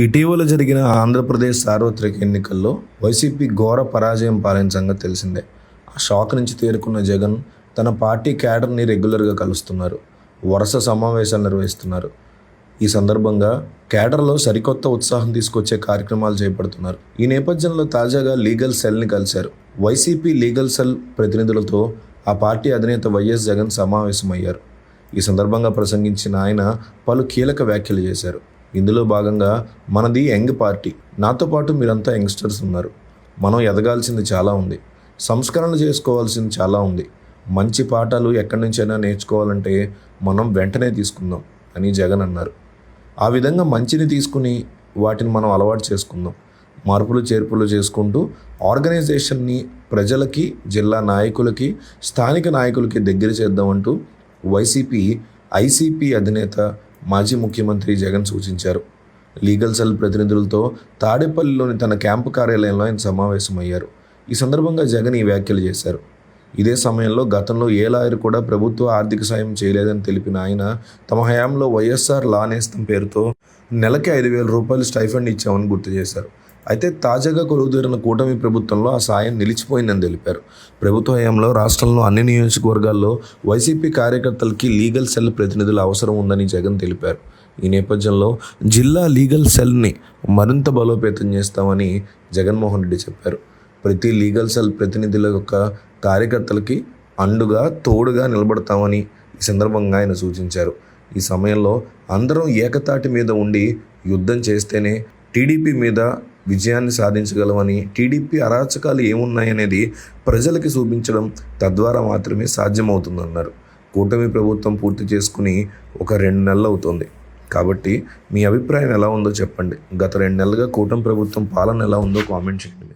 ఇటీవల జరిగిన ఆంధ్రప్రదేశ్ సార్వత్రిక ఎన్నికల్లో వైసీపీ ఘోర పరాజయం పాలైన సంగతి తెలిసిందే. ఆ షాక్ నుంచి తేరుకున్న జగన్ తన పార్టీ క్యాడర్ని రెగ్యులర్గా కలుస్తున్నారు. వరుస సమావేశాలు నిర్వహిస్తున్నారు. ఈ సందర్భంగా క్యాడర్లో సరికొత్త ఉత్సాహం తీసుకొచ్చే కార్యక్రమాలు చేపడుతున్నారు. ఈ నేపథ్యంలో తాజాగా లీగల్ సెల్ని కలిశారు. వైసీపీ లీగల్ సెల్ ప్రతినిధులతో ఆ పార్టీ అధినేత వైఎస్ జగన్ సమావేశమయ్యారు. ఈ సందర్భంగా ప్రసంగించిన ఆయన పలు కీలక వ్యాఖ్యలు చేశారు. ఇందులో భాగంగా మనది యంగ్ పార్టీ. నాతో పాటు మీరంతా యంగ్స్టర్స్ ఉన్నారు. మనం ఎదగాల్సింది చాలా ఉంది. సంస్కరణలు చేసుకోవాల్సింది చాలా ఉంది. మంచి పాఠాలు ఎక్కడి నుంచైనా నేర్చుకోవాలంటే మనం వెంటనే తీసుకుందాం అని జగన్ అన్నారు. ఆ విధంగా మంచిని తీసుకుని వాటిని మనం అలవాటు చేసుకుందాం. మార్పులు చేర్పులు చేసుకుంటూ ఆర్గనైజేషన్ని ప్రజలకి జిల్లా నాయకులకి స్థానిక నాయకులకి దగ్గర చేద్దామంటూ వైసీపీ ఐసీపీ అధినేత మాజీ ముఖ్యమంత్రి జగన్ సూచించారు. లీగల్ సెల్ ప్రతినిధులతో తాడేపల్లిలోని తన క్యాంపు కార్యాలయంలో ఆయన సమావేశమయ్యారు. ఈ సందర్భంగా జగన్ ఈ వ్యాఖ్యలు చేశారు. ఇదే సమయంలో గతంలో ఏ లాయర్ కూడా ప్రభుత్వ ఆర్థిక సాయం చేయలేదని తెలిపిన ఆయన తమ హయాంలో వైఎస్ఆర్ లా నేస్తం పేరుతో నెలకి ఐదు వేల రూపాయలు స్టైఫండ్ ఇచ్చామని గుర్తు చేశారు. అయితే తాజాగా కొలువుదీరిన కూటమి ప్రభుత్వంలో ఆ సాయం నిలిచిపోయిందని తెలిపారు. ప్రభుత్వ హయాంలో రాష్ట్రంలో అన్ని నియోజకవర్గాల్లో వైసీపీ కార్యకర్తలకి లీగల్ సెల్ ప్రతినిధుల అవసరం ఉందని జగన్ తెలిపారు. ఈ నేపథ్యంలో జిల్లా లీగల్ సెల్ని మరింత బలోపేతం చేస్తామని జగన్మోహన్ రెడ్డి చెప్పారు. ప్రతి లీగల్ సెల్ ప్రతినిధుల యొక్క కార్యకర్తలకి అండుగా తోడుగా నిలబడతామని ఈ సందర్భంగా ఆయన సూచించారు. ఈ సమయంలో అందరం ఏకతాటి మీద ఉండి యుద్ధం చేస్తేనే టీడీపీ మీద విజయాన్ని సాధించగలమని టీడీపీ అరాచకాలు ఏమున్నాయనేది ప్రజలకి చూపించడం తద్వారా మాత్రమే సాధ్యమవుతుందన్నారు. కూటమి ప్రభుత్వం పూర్తి చేసుకుని ఒక రెండు నెలలు అవుతుంది కాబట్టి మీ అభిప్రాయం ఎలా ఉందో చెప్పండి. గత రెండు నెలలుగా కూటమి ప్రభుత్వం పాలన ఎలా ఉందో కామెంట్ చేయండి.